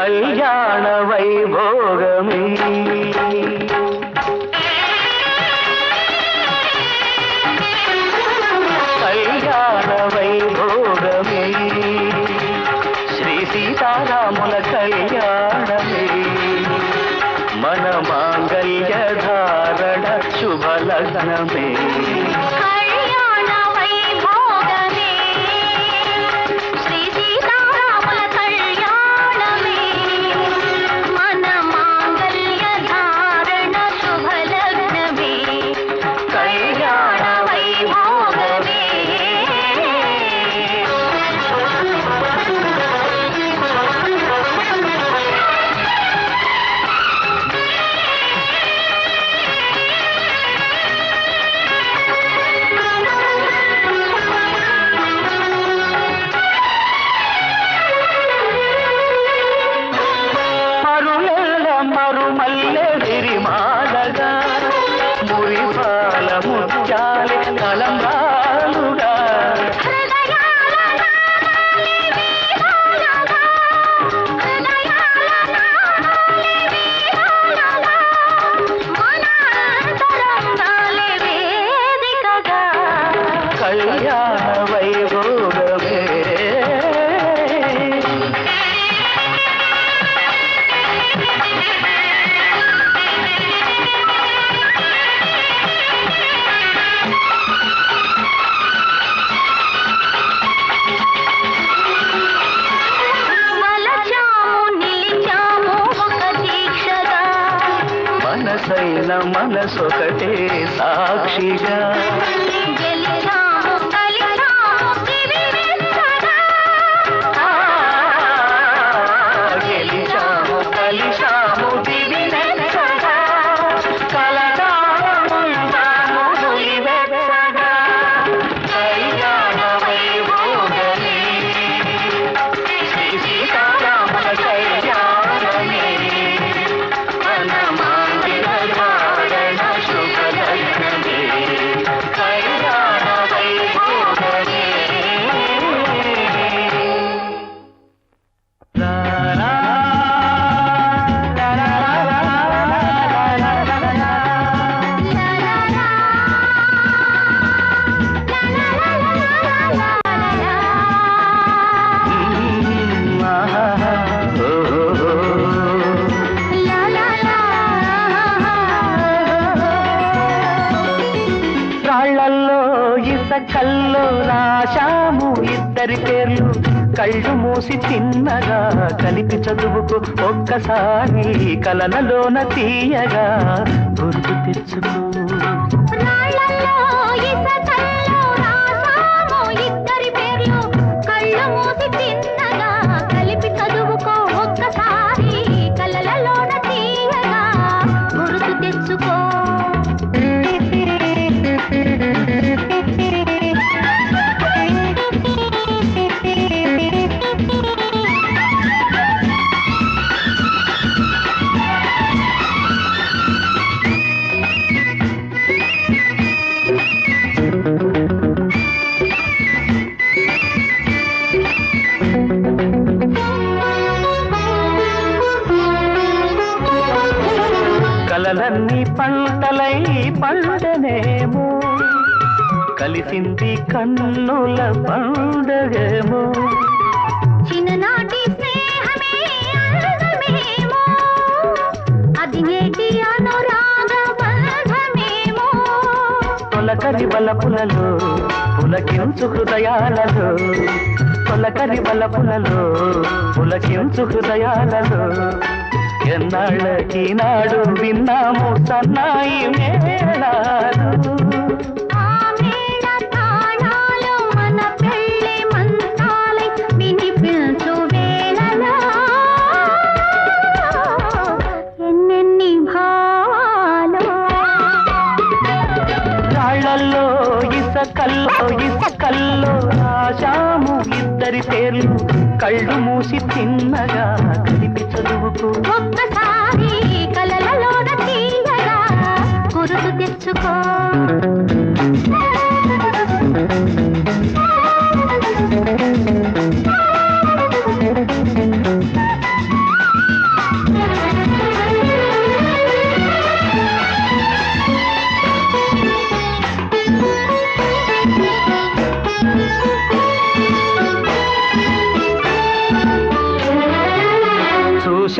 కళ్యాణ వైభోగమే. కళ్యాణ వైభోగమే. శ్రీ సీతారాముల కళ్యాణమే. మన మాంగళ్య ధారణ శుభ మనసైన మనసొకటే సాక్షిగా మూసి చిన్నగా కలిపి చదువుకు ఒక్కసారి కలనలోన తీయగా గుర్తు తెచ్చుకో. కన్నుల పండగేమో. చిన్ననాటి స్నేహమే అందమేమో అది నేటి అనురాగ బంధమేమో తొలకరి బలపులలో పులకించు హృదయాలలో. తొలకరి బలపులలో పులకించు హృదయాలలో. ఎన్నాళ్ళకి నాడు విన్నాము సన్నాయి మేళాలు. కళ్ళు మూసి తిన్నగా కలిపి చదువుకు. ఒక్కసారి కలలలోన తీయగా గురుతు తెచ్చుకో.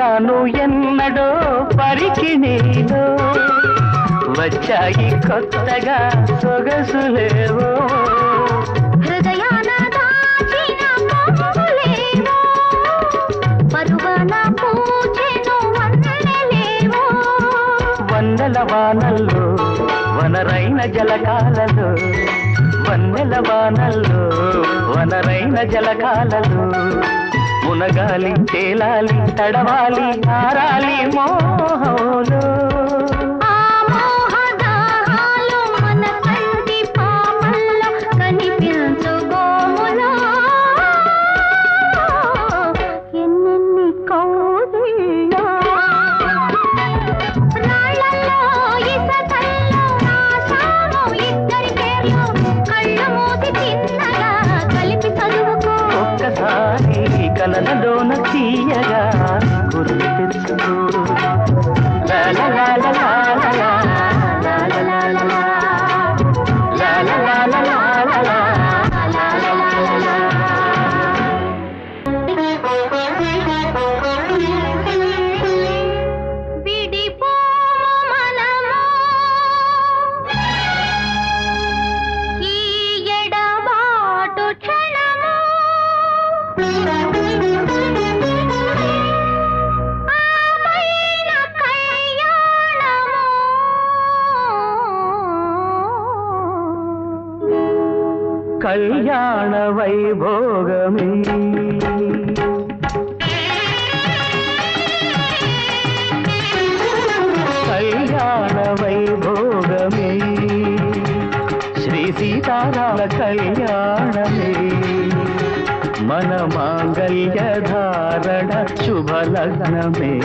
వచ్చాను ఎన్నడో పరికి నేను. వచ్చాయి కొత్తగా సొగసులేవు వందల వానల్లో వనరైన జలకాలలో వానల్లో వనరైన జలకాలలో మునగాలి తేలాలి తడవాలి ఆరాలి మోహోలో கல்யாண வைபோகமே. கல்யாண வைபோகமே. ஸ்ரீ சீதாராம கல்யாணமே. மனமாங்கல்ய தாரண சுபலக்னமே.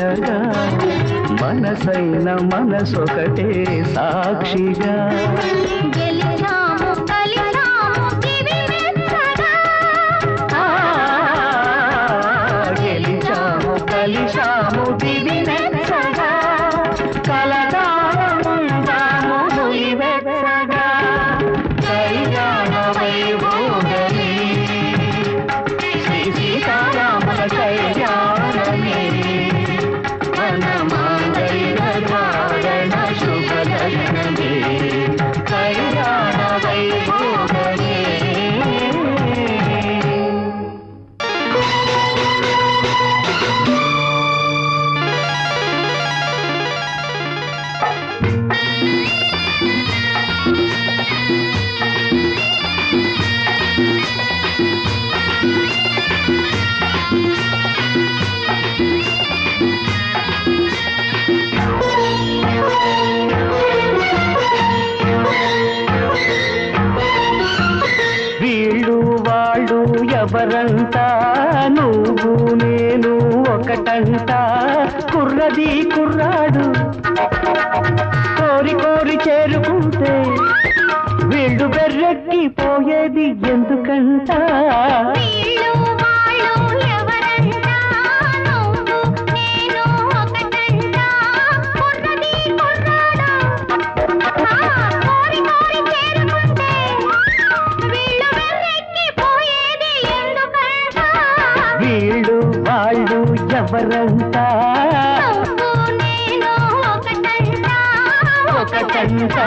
సాక్షిగా మనసైన మనసొకటే సాక్షిగా. ఎవరంతా? నువ్వు నేను ఒకటంట కుర్రది కుర్రాడు. కోరి కోరి చేరుకుంటే వీళ్ళు బెర్రెక్కిపోయేది ఎందుకంటా? ఎవరంతా ఒకటంతా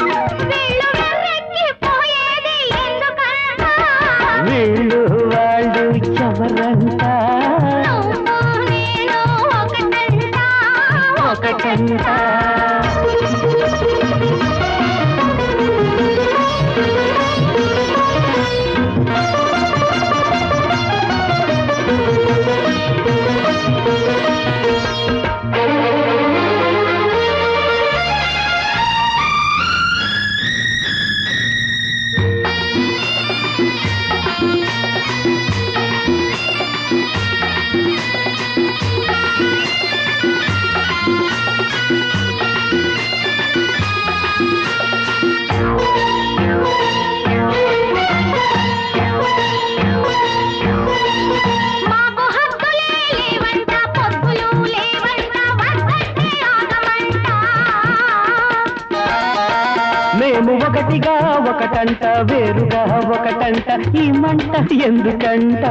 ఈ మంట ఎందుకంట?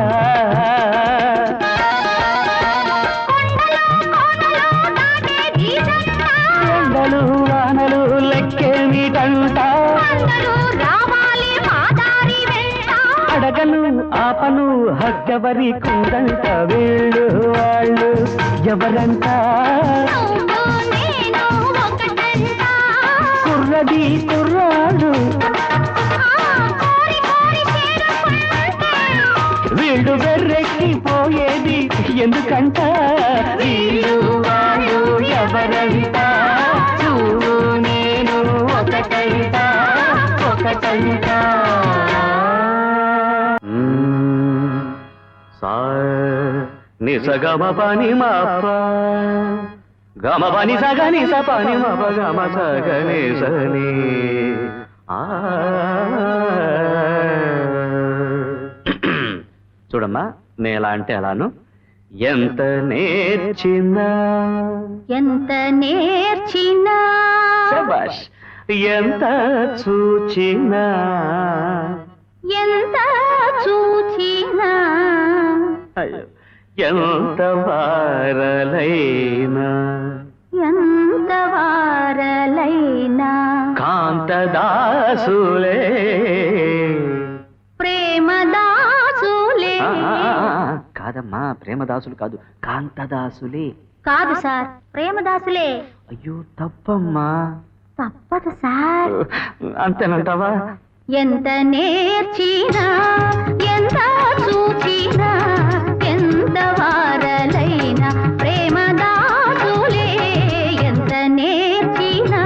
ఎండలు వానలు లెక్కేమిటంట అడగలు ఆపలు హగ్గవరి కుందంట వీళ్ళు వాళ్ళు. ఎవరంతా కుర్రదీ కవితా నిసగమ పని మాప గమ పని సగ నిస పని మప గమ సగ నిసని చూడమ్మా నేలా అంటే ఎలాను? ఎంత నేర్చినా? ఎంత నేర్చినా? ఎంత చూచినా? ఎంత చూచినా? ఎంత వారలైనా? ఎంత వారలైనా? కాంతదాసులే. ప్రేమదాసులే. కాదమ్మా ప్రేమదాసులు కాదు కాంతదాసులే. కాదు సార్ ప్రేమదాసులే. అయ్యో తప్పమ్మా. తప్పదు సార్. అంతేనంటావా? ఎంత నేర్చినా ఎంత చూచినా ఎంత వారలైనా ప్రేమదాసులే ఎంత నేర్చినా.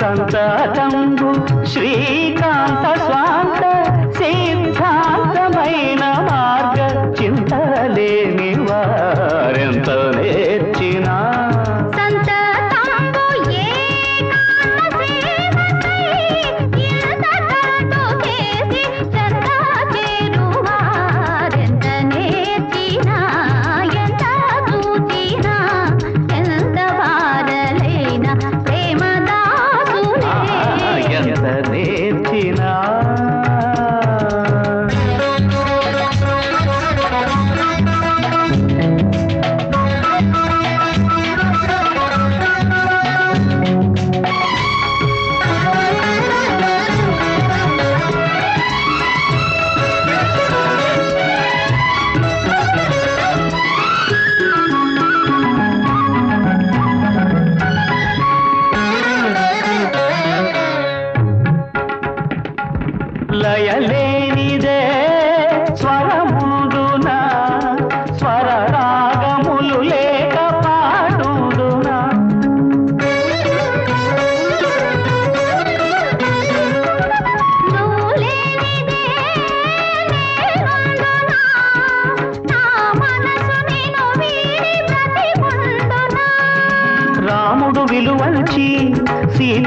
సంతతంబు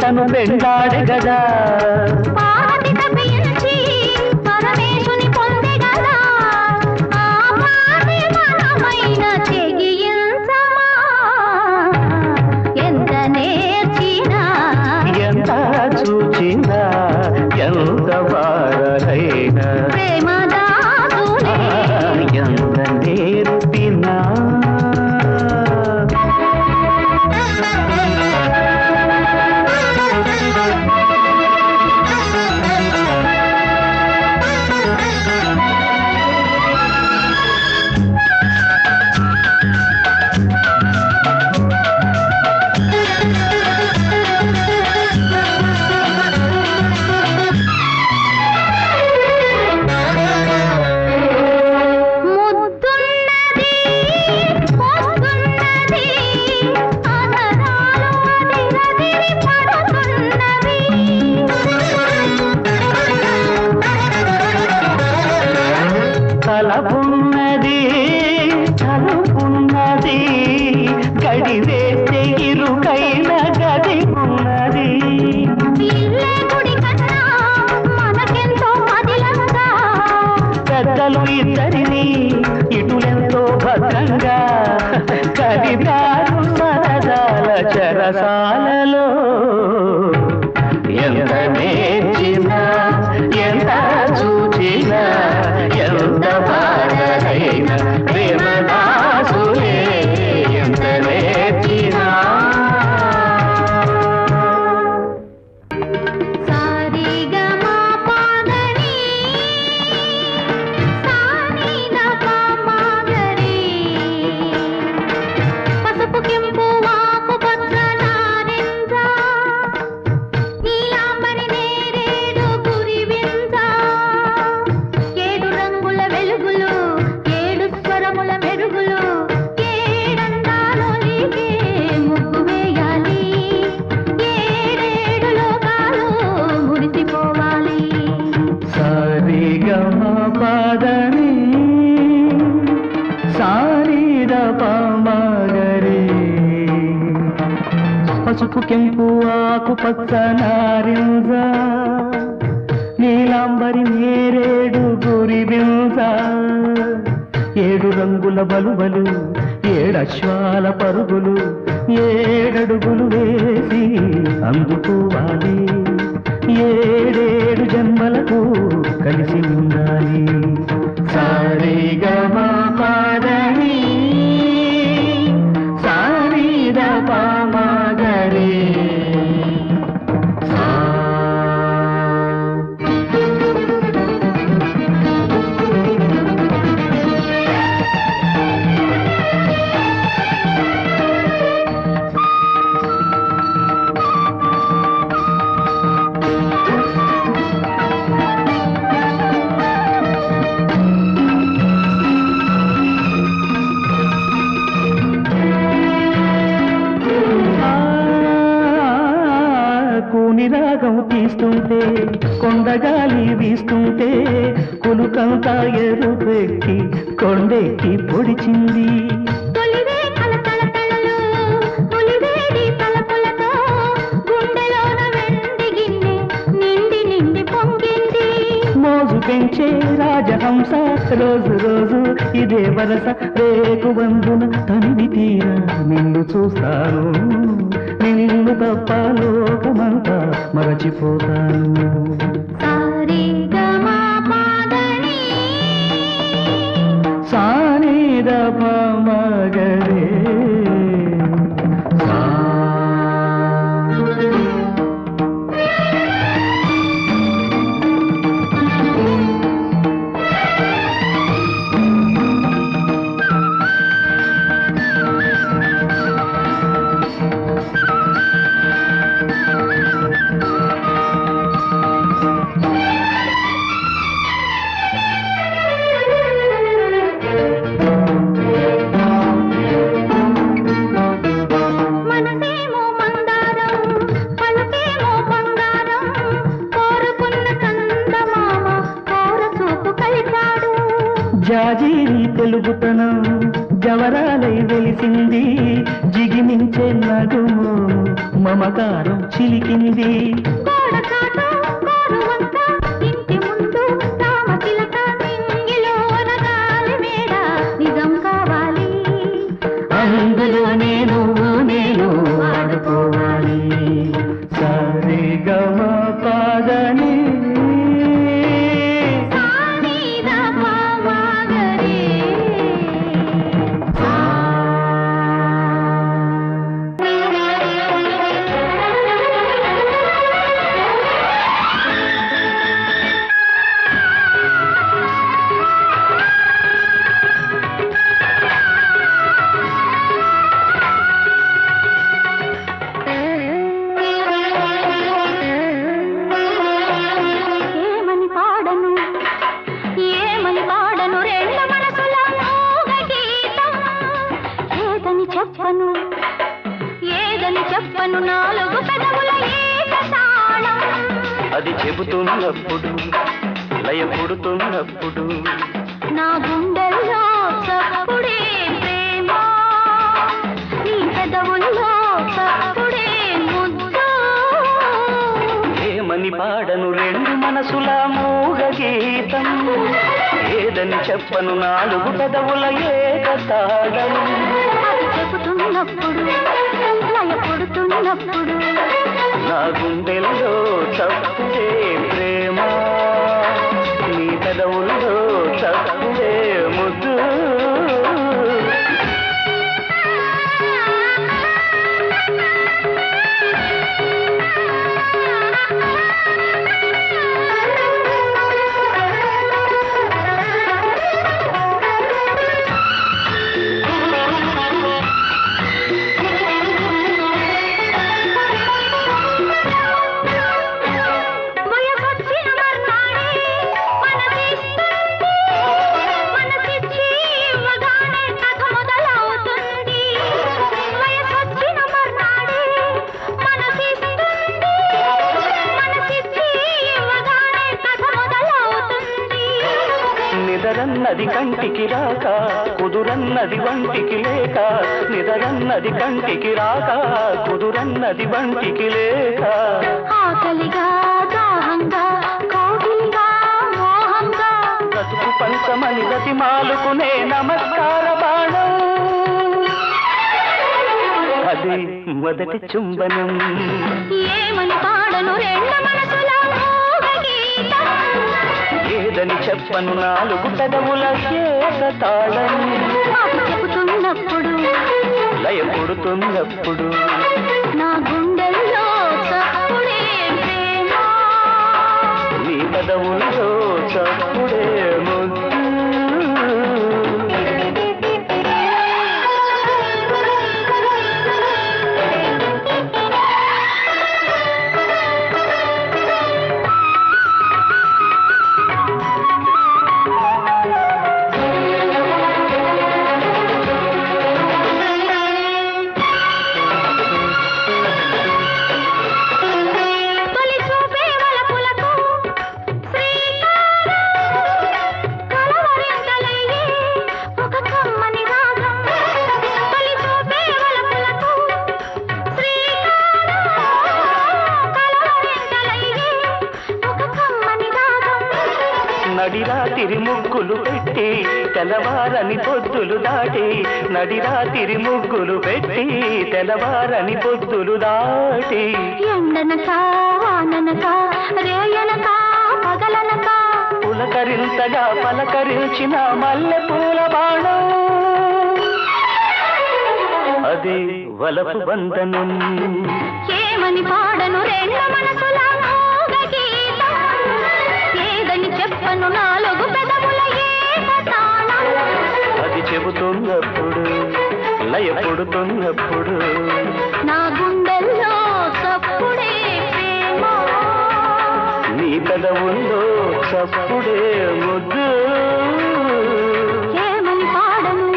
సీతను వెంటాడు గదా. ఇరుకైన గది ఉన్నది. పెద్దలు ఇద్దరిని ఇటులెంతో భద్రంగా. కలిగారు సరదాల చెరసాలలో. ಕೆಂಪು ಆಕುಪಚ್ಚ ನಾರಿಂಜ నీలాంబరి నేరేడు గురి బింజ. ఏడు రంగుల బలుబలు ఏడశ్వాల పరుగులు ఏడడుగులు వేసి అందుకు కాయలు పెట్టి కొండెక్కి పొడిచింది. పెంచే రాజహంస రోజు రోజు ఇదే వరస రేపు వందున తనివి తీరా. నిన్ను చూస్తాను నిన్ను తప్ప లోకమంతా మరచిపోతాను. மம చెబుతాను నాలుగు పెదవుల ఏకతాళం. చెబుతున్నప్పుడు లయపడుతున్నప్పుడు నా గుండెల్లో తప్పు ప్రేమ నీ పెదవుల్లో తప్పు నిదరన్నది కంటికి రాక కుదురన్నది వంటికి లేక నిదరన్నది కంటికి రాక కుదురన్నది వంటికి లేక. ఆకలిగా దాహంగా కోగిలిగా మోహంగా. బ్రతుకు పంచమని గతి మాలుకునే నమస్కార బాణం. అది మొదటి చుంబనం. ఏమని పాడను రెండు మనసుల గీతం ఏదని చెప్పను నాలుగు పెదవుల ఏక తాళం. అది చెబుతున్నప్పుడు లయ పుడుతున్నప్పుడు నా గుండెల్లో నీ పెదవుల్లో చప్పుడే పెట్టి తెల్లవారని పొద్దులు దాటి. ఎండనక వాననక రేయనక పగలనక. పులకరింతగా పలకరించిన మల్లె పూల బాణం. అది వలపు బంధనం. ఏమని పాడను రెండు మనసుల ఏదని చెప్పను నాలుగు పెదవుల అది చెబుతున్నప్పుడు లయ పుడుతున్నప్పుడు నా గుండెల్లో చప్పుడే ప్రేమ. నీ పెదవుల్లో చప్పుడే ముద్దు. ఏమని పాడను?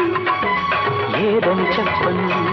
ఏదని చెప్పను?